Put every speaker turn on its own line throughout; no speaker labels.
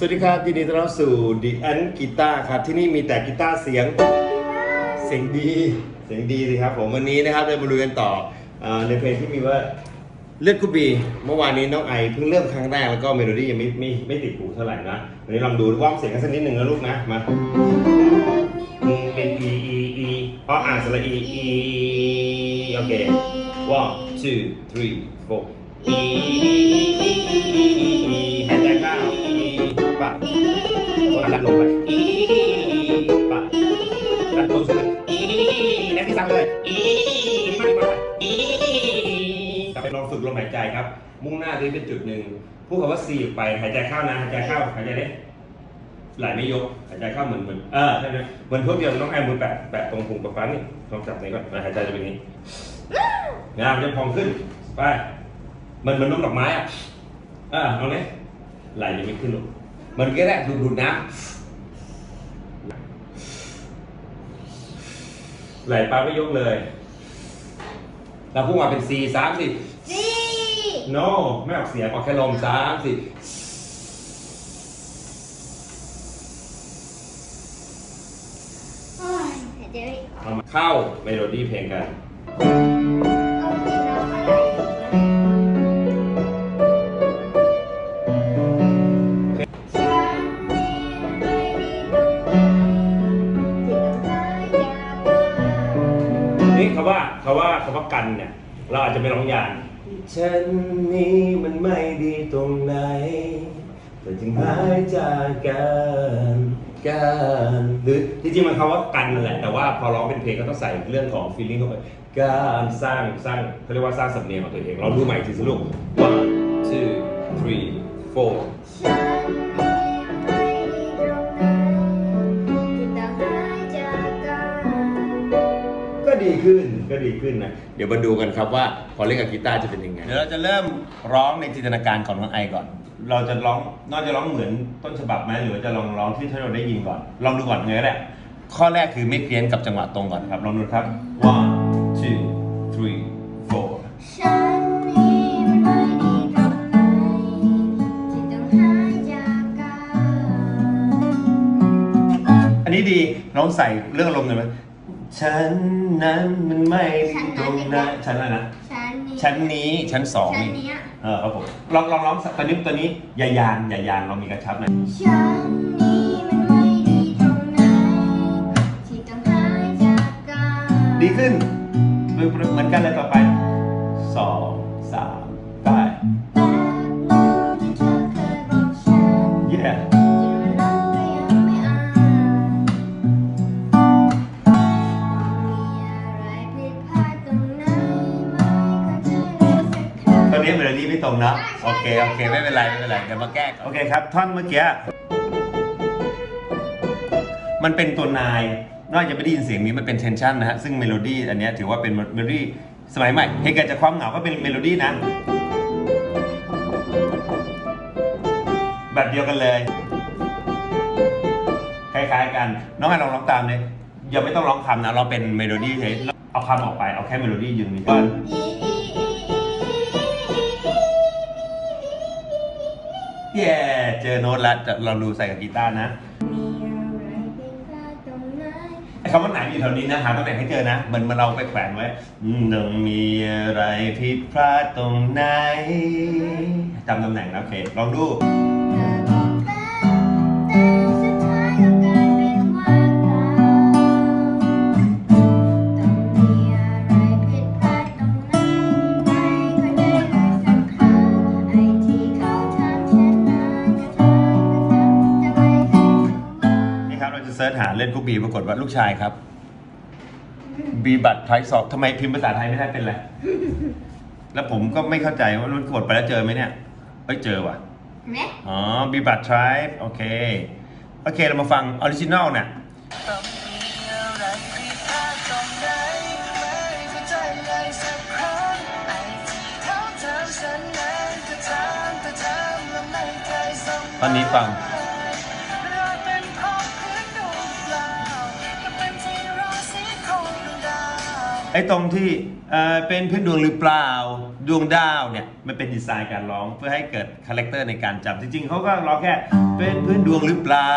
สวัสดีครับยินดีต้อนรับสู่ The Ant Guitar ครับที่นี่มีแต่กีตาร์เสียง เสียงดีเสียงดีสิครับผมวันนี้นะครับเรามาดูกันต่ออในเพลงที่มีว่าเลือดคุบีเมื่อวานนี้น้องไอเพิ่งเริ่มครั้งแรกแล้วก็เมโลดี้ยังไม่ไม่ไม่ติดหูเท่าไหร่นะวันนี้ลองดูว่าเสียงกันสักนิดหนึ่งนะลูกนะมาเป็น E E E เพราะอ่านสระ E E โอเค one two three four E E E E E E ปะตัวดันลงไปปะดันตัวสุดอีแล้วที่ซ้ำเลยอีมากกว่าอีกลับไปลองฝึกลมหายใจครับ มุ่งหน้าที่เป็นจุดหนึ่งพูดคำว่า C ออกไปหายใจเข้านะหายใจเข้าหายใจเล็ไหลไม่ยกหายใจเข้าเหมือนเหมือนเออใช่ไหมเหมือนพวกเดียวน้องไอ้มือแปะแปะตรงพุงกับฟ้านี่ลองจับนี้ก่อนหายใจจะเป็นนี้งามจะพองขึ้นไปมันเหมือนนมดอกไม้อะอ่าเอาเลยไหลยังไม่ขึ้นหรอก มันก็ได้ดูดดูดน้ำไหลปลาไม่ยกเลย เราพุ่งมาเป็น C สามสี่
จี
no ไม่ออกเสียงออกแค่ลมสามสี่
โอ้ยหายใจไม่ออก
เอามาเข้าเมโลดี้เพลงกันาคำว่าคำว่ากันเนี่ย เราอาจจะไม่ร้องยานฉันนี้มันไม่ดีตรงไหนแต่จึงหายจากกันกันหรือจริงๆมันคำว่ากันนั่นแหละแต่ว่าพอร้องเป็นเพลงก็ต้องใส่เรื่องของ feeling เข้าไปการสร้างสร้างเขาเรียกว่าสร้างสำเนียงของตัวเองเราดูใหม่อีกทีสิลูก one two three four ดีขึ้นนะเดี๋ยวมาดูกันครับว่าพอเล่นกับกีตาร์จะเป็นยังไง เดี๋ยวเราจะเริ่มร้องในจินตนาการของน้องไอก่อน เราจะร้องนอกจะร้องเหมือนต้นฉบับไหมหรือว่าจะลองร้องที่ที่เราได้ยินก่อน ลองดูก่อนเลยก็ได้ข้อแรกคือไม่เพี้ยนกับจังหวะตรงก่อนครับ ลองดูครับ one two three four
ฉันนี่มันไม่ดีตรงไหนที่ต้องหายจากกัน
อันนี้ดีน้องใส่เรื่องอารมณ์หน่อยไหม ฉันนั้นมันไม่ดีตรงนั้นฉันอะไรนะ
ฉันนี่
ชั้นนี้ชั้นสอง
ฉัน
นี่
เนี้ย
เออครับผมลองลองร้องสักตอนนี้ตัวนี้อย่ายานอย่ายานเรามีกระชับหน่อย
ฉันนี่มันไม่ดีตรงไหนที่ต้องหายจากกัน
ดีขึ้นเหมือนกันเลยต่อไปสองสามไป
แบบนั้นที่เธอเคยบอกฉัน
เตรงนะโอเคโอเคไม่เป็นไรไม่เป็นไรเดี๋ยวมาแก้โอเคครับท่อนเมื่อกี้มันเป็นตัวนายนอกจากไม่ได้ยินเสียงนี้มันเป็นเทนชันนะฮะซึ่งเมโลดี้อันเนี้ยถือว่าเป็นเมโลดี้สมัยใหม่เหตุเกิดจากความเหงาก็เป็นเมโลดี้นะแบบเดียวกันเลยคล้ายๆกัน น้องไอลองร้องตามเลยอย่าไม่ต้องร้องคำนะเราเป็นเมโลดี้เฉยเอาคำออกไปเอาแค่เมโลดี้ยืนมีก่อน เย้เจอโน้ตแล้วจะลองดูใส่กับกีตาร์นะ
มีอะไรผิดพลาตรงไหน
ไอ้คำว่าไหนอยู่แถวนี้นะหาตำแหน่งให้เจอนะเหมันมันเราไปแขวนไว้อืมต้องมีอะไรผิดพลาดตรงไหนจำตำแหน่งนะโอเคลองดู
เราจะ
เสิร์ชหาเล่นกูบีปรากฏว่าลูกชายครับ บีบัตรไทยสอบทำไมพิมพ์ภาษาไทยไม่ได้เป็นไร แล้วผมก็ไม่เข้าใจว่ามันกดไปแล้วเจอไหมเนี่ยเอ้ยเจอว่ะ
เห็นไหม
อ๋อบีบัตรไทยโอเค โอเค เรามาฟังออริจินอลเนี่ย
ต้องมีอะไรผิดพลาดตรงไหนไม่เข้าใจเลยสักครั้งไอ้ที่เขาทำฉันนั้นก็ทำแต่ทำแล้วไม่เคยสมห
ตอนนี้ฟัง ไอ้ตรงที่เออเป็นพื้นดวงหรือเปล่าดวงดาวเนี่ยมันเป็นดีไซน์การร้องเพื่อให้เกิดคาแรคเตอร์ในการจำจริงๆเขาก็ร้องแค่ เป็นพื้นดวงหรือเปล่า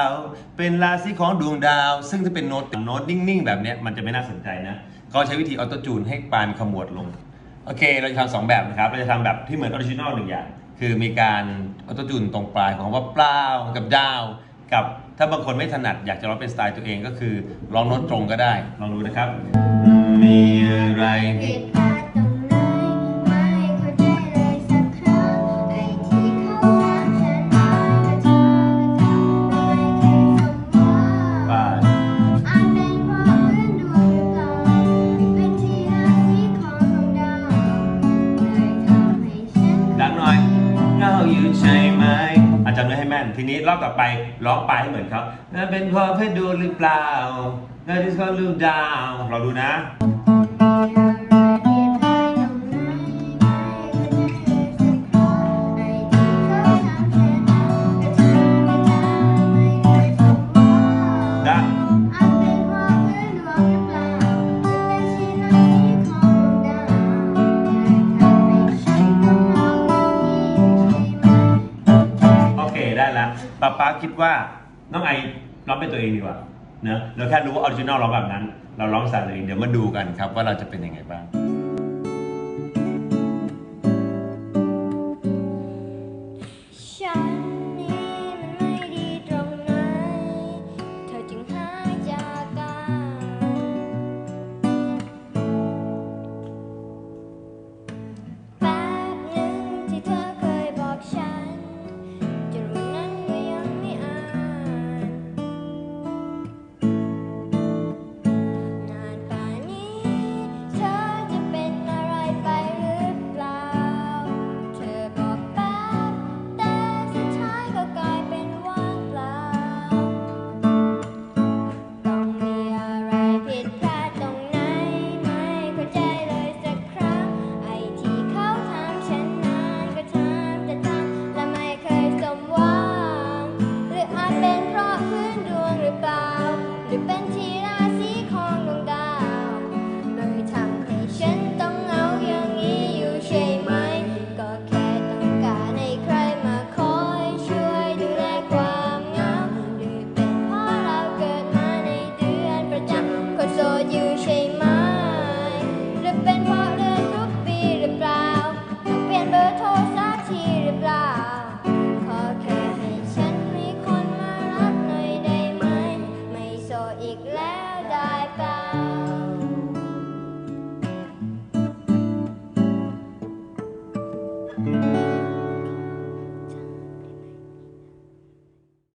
เป็นราศีของดวงดาว ซึ่งถ้าเป็นโน้ตโน้ตนิ่งๆ แบบเนี้ยมันจะไม่น่าสนใจนะเขาใช้วิธีออโต้จูนให้ปานขมวดลง โอเค เราจะทำสองแบบนะครับ เราจะทำแบบที่เหมือนออริจินอลหนึ่งอย่าง คือมีการออโต้จูนตรงปลายของว่าเปล่ากับดาวกับถ้าบางคนไม่ถนัดอยากจะร้องเป็นสไตล์ตัวเองก็คือร้องโน้ตตรงก็ได้ลองดูนะครับ มีอะไร
ผิดพลาด ต่อไปร้อง
ไปให้เหมือนเขานั่นเป็นเพราะเพื่อดูหรือเปล่านั่นที่เขาลูกดาวเราดูนะ คิดว่าน้องไอร้องเป็นตัวเองดีกว่าเนอะเราแค่รู้ว่าออริจินอลร้องแบบนั้น เราร้องสไตล์เองเดี๋ยวมาดูกันครับว่าเราจะเป็นยังไงบ้าง
Depends